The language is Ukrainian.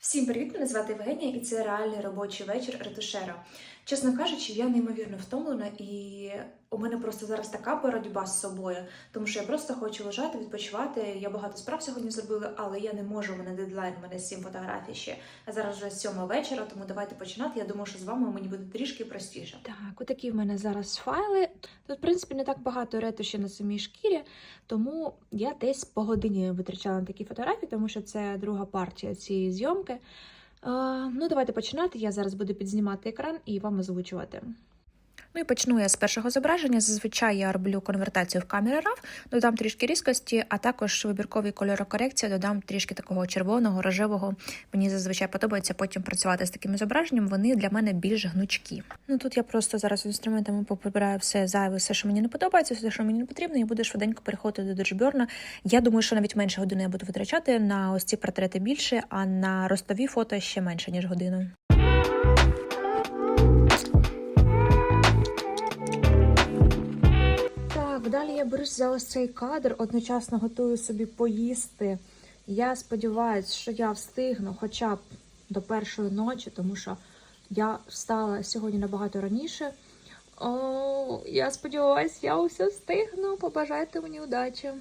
Всім привіт! Мене звати Євгенія, і це реальний робочий вечір ретушера. Чесно кажучи, я неймовірно втомлена, і у мене просто зараз така боротьба з собою, тому що я просто хочу лежати, відпочивати. Я багато справ сьогодні зробила, але я не можу. У мене дедлайн, у мене сім фотографій ще. А зараз вже сьома вечора, тому давайте починати. Я думаю, що з вами мені буде трішки простіше. Так, отакі в мене зараз файли. Тут, в принципі, не так багато ретуші на самій шкірі, тому я десь по годині витрачала на такі фотографії, тому що це друга партія цієї зйомки. Ну, давайте починати. Я зараз буду підзнімати екран і вам озвучувати. Ну і почну я з першого зображення. Зазвичай я роблю конвертацію в камери RAW, додам трішки різкості, а також вибірковий кольорокорекція, додам трішки такого червоного, рожевого. Мені зазвичай подобається потім працювати з такими зображенням. Вони для мене більш гнучкі. Ну тут я просто зараз інструментами поприбираю все зайве, все, що мені не подобається, все, що мені не потрібно, і буду швиденько переходити до Доджберна. Я думаю, що навіть менше години я буду витрачати на ось ці портрети більше, а на ростові фото ще менше ніж годину. Далі я берусь за ось цей кадр, одночасно готую собі поїсти. Я сподіваюся, що я встигну хоча б до першої ночі, тому що я встала сьогодні набагато раніше. О, я сподіваюся, я усе встигну. Побажайте мені удачі.